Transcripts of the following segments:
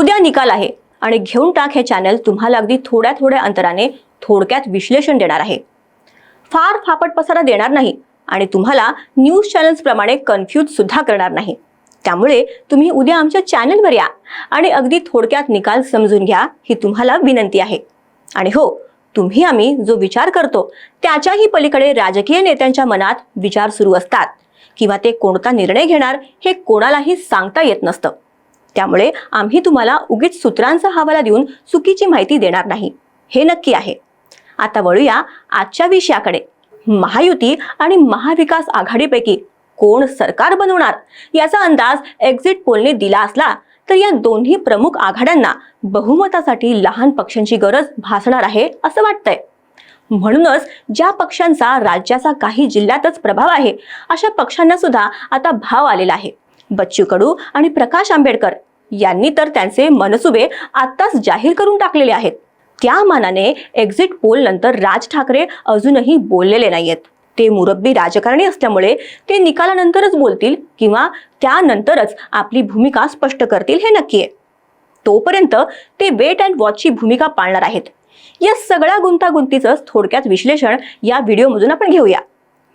उद्या निकाल आहे आणि घेऊन टाक हे चॅनल तुम्हाला अगदी थोड्या थोड्या अंतराने थोडक्यात विश्लेषण देणार आहे. फार फापट पसारा देणार नाही आणि तुम्हाला न्यूज चॅनल्सप्रमाणे कन्फ्यूज सुद्धा करणार नाही. त्यामुळे तुम्ही उद्या आमच्या चॅनलवर या आणि अगदी थोडक्यात निकाल समजून घ्या ही तुम्हाला विनंती आहे. आणि हो तुम्ही आम्ही जो विचार करतो त्याच्याही पलीकडे राजकीय नेत्यांच्या मनात विचार सुरू असतात. किंवा ते कोणता निर्णय घेणार हे कोणालाही सांगता येत नसतं. त्यामुळे आम्ही तुम्हाला उगीच सूत्रांचा हवाला देऊन चुकीची माहिती देणार नाही. हे नक्की आहे. आता वळूया आजच्या विषयाकडे. महायुती आणि महाविकास आघाडीपैकी कोण सरकार बनवणार? याचा अंदाज एक्झिट पोलने दिला असला तर या दोन्ही प्रमुख आघाड्यांना बहुमतासाठी लहान पक्षांची गरज भासणार आहे असं वाटतंय. म्हणूनच ज्या पक्षांचा राज्याचा काही जिल्ह्यातच प्रभाव आहे अशा पक्षांना सुद्धा आता भाव आलेला आहे. बच्चू कडू आणि प्रकाश आंबेडकर यांनी तर त्यांचे मनसुबे आत्ताच जाहीर करून टाकलेले आहेत. त्या मानाने एक्झिट पोल नंतर राज ठाकरे अजूनही बोललेले नाहीयेत. ते मुरब्बी राजकारणी असल्यामुळे ते निकालानंतरच बोलतील किंवा त्यानंतरच आपली भूमिका स्पष्ट करतील हे नक्की आहे तोपर्यंत ते वेट अँड वॉचची भूमिका पाळणार आहेत. या सगळ्या गुंतागुंतीचं थोडक्यात विश्लेषण या व्हिडिओमधून आपण घेऊया.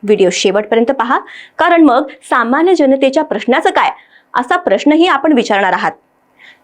व्हिडिओ शेवटपर्यंत पहा कारण मग सामान्य जनतेच्या प्रश्नाचं काय? असा प्रश्नही आपण विचारणार आहात.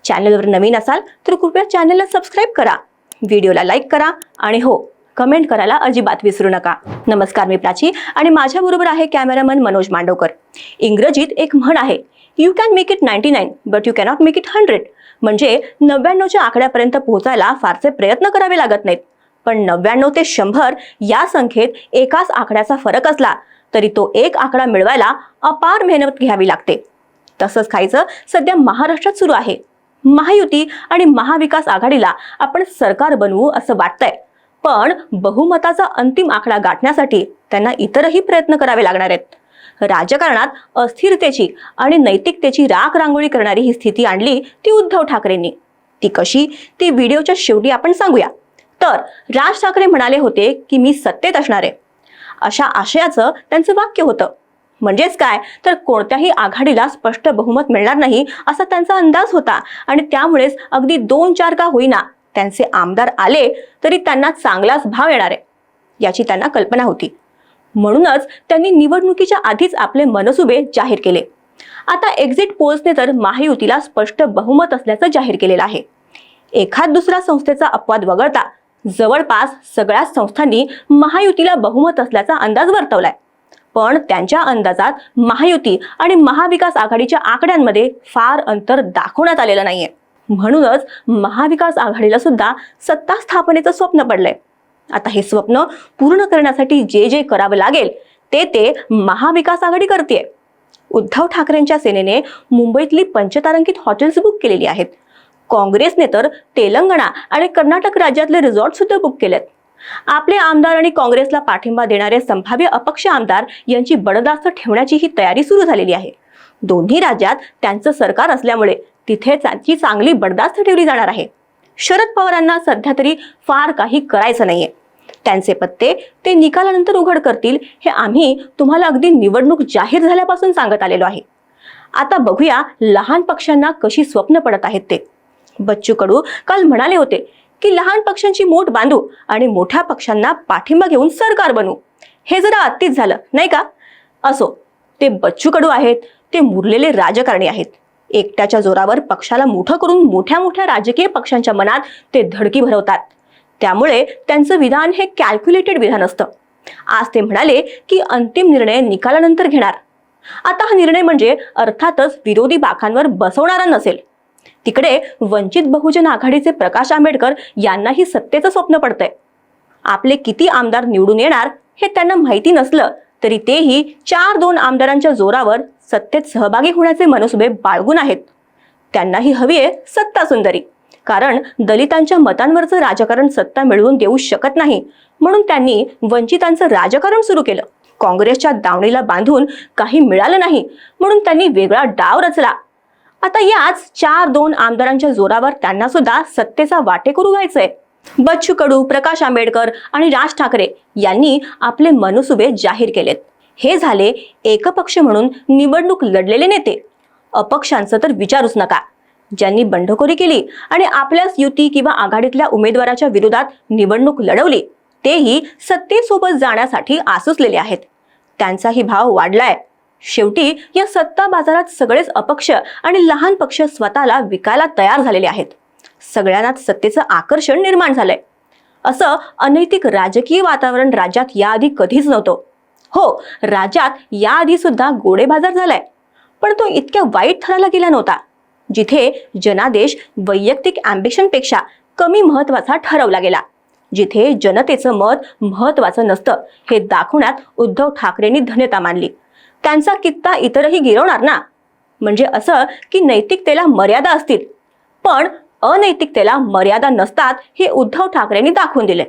चॅनलवर नवीन असाल तर कृपया चॅनलला सबस्क्राईब करा. व्हिडिओला लाईक करा आणि हो कमेंट करायला अजिबात विसरू नका. नमस्कार मी प्राची आणि माझ्याबरोबर आहे कॅमेरामन मनोज मांडवकर. इंग्रजीत एक म्हण आहे you can make it ninety nine but you cannot make it hundred म्हणजे नव्याण्णवच्या आकड्यापर्यंत पोहोचायला फारसे प्रयत्न करावे लागत नाहीत. पण नव्याण्णव ते शंभर या संख्येत एकाच आकड्याचा फरक असला तरी तो एक आकडा मिळवायला अपार मेहनत घ्यावी लागते. तसंच खायचं सध्या महाराष्ट्रात सुरू आहे. महायुती आणि महाविकास आघाडीला आपण सरकार बनवू असं वाटतंय. पण बहुमताचा अंतिम आकडा गाठण्यासाठी त्यांना इतरही प्रयत्न करावे लागणार आहेत. राजकारणात अस्थिरतेची आणि नैतिकतेची राख रांगोळी करणारी ही स्थिती आणली ती उद्धव ठाकरेंनी. ती कशी? ती व्हिडिओच्या शेवटी आपण सांगूया. तर राज ठाकरे म्हणाले होते की मी सत्तेत असणार. आहे अशा आशयाचं त्यांचं वाक्य होतं. म्हणजेच काय? तर कोणत्याही आघाडीला स्पष्ट बहुमत मिळणार नाही असा त्यांचा अंदाज होता. आणि त्यामुळेच अगदी दोन चार का होईना त्यांचे आमदार आले तरी त्यांना चांगलाच भाव येणार आहे याची त्यांना कल्पना होती. म्हणूनच त्यांनी निवडणुकीच्या आधीच आपले मनसुबे जाहीर केले. आता एक्झिट पोल्सने तर महायुतीला स्पष्ट बहुमत असल्याचं जाहीर केलेलं आहे. एखाद दुसऱ्या संस्थेचा अपवाद वगळता जवळपास सगळ्याच संस्थांनी महायुतीला बहुमत असल्याचा अंदाज वर्तवलाय. पण त्यांच्या अंदाजात महायुती आणि महाविकास आघाडीच्या आकड्यांमध्ये फार अंतर दाखवण्यात आलेलं नाहीये. म्हणूनच महाविकास आघाडीला सुद्धा सत्ता स्थापनेचं स्वप्न पडलंय. आता हे स्वप्न पूर्ण करण्यासाठी जे जे करावं लागेल ते ते महाविकास आघाडी करते उद्धव ठाकरेंच्या सेनेने मुंबईतली पंचतारांकित हॉटेल्स बुक केलेली आहेत. काँग्रेसने तर तेलंगणा आणि कर्नाटक राज्यातले रिसॉर्ट सुद्धा बुक केलेत. आपले आमदार आणि काँग्रेसला पाठिंबा देणारे संभाव्य अपक्ष आमदार यांची बडदास्त ठेवण्याची ही तयारी सुरू झालेली आहे. दोन्ही राज्यात त्यांचं सरकार असल्यामुळे तिथे त्यांची चांगली बडदास्त ठेवली जाणार आहे. शरद पवारांना सध्या तरी फार काही करायचं नाहीये. त्यांचे पत्ते ते निकालानंतर उघड करतील हे आम्ही तुम्हाला अगदी निवडणूक जाहीर झाल्यापासून सांगत आलेलो आहे. आता बघूया लहान पक्षांना कशी स्वप्न पडत आहेत ते. बच्चू कडू काल म्हणाले होते की लहान पक्षांची मोठ बांधू आणि मोठ्या पक्षांना पाठिंबा घेऊन सरकार बनवू हे जरा अत्तीच झालं नाही का? असो ते बच्चू कडू आहेत ते मुरलेले राजकारणी आहेत. एकट्याच्या जोरावर पक्षाला मोठं करून मोठ्या मोठ्या राजकीय पक्षांच्या मनात ते धडकी भरवतात. त्यामुळे त्यांचं विधान हे कॅल्क्युलेटेड विधान असतं. आज ते म्हणाले की अंतिम निर्णय निकालानंतर घेणार. आता हा निर्णय म्हणजे अर्थातच विरोधी बाकांवर बसवणारा नसेल. तिकडे वंचित बहुजन आघाडीचे प्रकाश आंबेडकर यांनाही सत्तेचं स्वप्न पडतंय. आपले किती आमदार निवडून येणार हे त्यांना माहिती नसलं तरी तेही चार दोन आमदारांच्या जोरावर सत्तेत सहभागी होण्याचे मनसुबे बाळगून आहेत. त्यांनाही हवी आहे सत्ता सुंदरी कारण दलितांच्या मतांवरचं राजकारण सत्ता मिळवून देऊ शकत नाही म्हणून त्यांनी वंचितांचं राजकारण सुरू केलं. काँग्रेसच्या दावणीला बांधून काही मिळालं नाही म्हणून त्यांनी वेगळा डाव रचला. आता याच चार दोन आमदारांच्या जोरावर त्यांना सुद्धा सत्तेचा वाटेकरू व्हायचंय. बच्चू कडू प्रकाश आंबेडकर आणि राज ठाकरे यांनी आपले मनसुबे जाहीर केलेत. हे झाले एकपक्ष म्हणून निवडणूक लढलेले नेते. अपक्षांचं तर विचारूच नका. ज्यांनी बंडखोरी केली आणि आपल्याच युती किंवा आघाडीतल्या उमेदवाराच्या विरोधात निवडणूक लढवली तेही सत्तेसोबत जाण्यासाठी आसुसलेले आहेत. त्यांचाही भाव वाढलाय. शेवटी या सत्ता बाजारात सगळेच अपक्ष आणि लहान पक्ष स्वतःला विकायला तयार झालेले आहेत. सगळ्यांनाच सत्तेचं आकर्षण निर्माण झालंय. असं अनैतिक राजकीय वातावरण राज्यात याआधी कधीच नव्हतं. हो राज्यात याआधी सुद्धा गोडे बाजार झालाय. पण तो इतक्या वाईट थराला गेला नव्हता जिथे जनादेश वैयक्तिक अँबिशनपेक्षा कमी महत्त्वाचा ठरवला गेला. जिथे जनतेचं मत महत्वाचं नसतं हे दाखवण्यात उद्धव ठाकरेंनी धन्यता मानली. त्यांचा कित्ता इतरही गिरवणार ना? म्हणजे असं की नैतिकतेला मर्यादा असतील. पण अनैतिकतेला मर्यादा नसतात हे उद्धव ठाकरेंनी दाखवून दिले.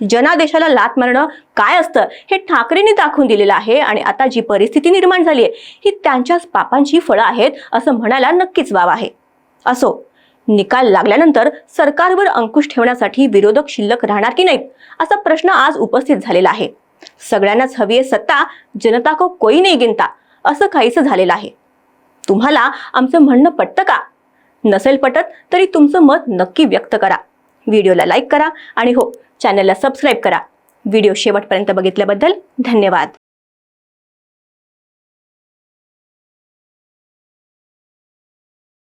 जनादेशाला लात मारणं काय असतं हे ठाकरेंनी दाखवून दिलेलं आहे आणि आता जी परिस्थिती निर्माण झाली आहे ही त्यांच्याच पापांची फळं आहेत असं म्हणायला नक्कीच वाव आहे. असो निकाल लागल्यानंतर सरकारवर अंकुश ठेवण्यासाठी विरोधक शिल्लक राहणार की नाहीत असा प्रश्न आज उपस्थित झालेला आहे. सगळ्यांनाच हवी आहे सत्ता जनता को कोई नाही गिनता. असं काहीसं झालेलं आहे. तुम्हाला आमचं म्हणणं पटतं का? नसेल पटत तरी तुमचं मत नक्की व्यक्त करा. व्हिडिओला लाईक करा आणि हो चॅनलला सबस्क्राईब करा. व्हिडिओ शेवटपर्यंत बघितल्याबद्दल धन्यवाद.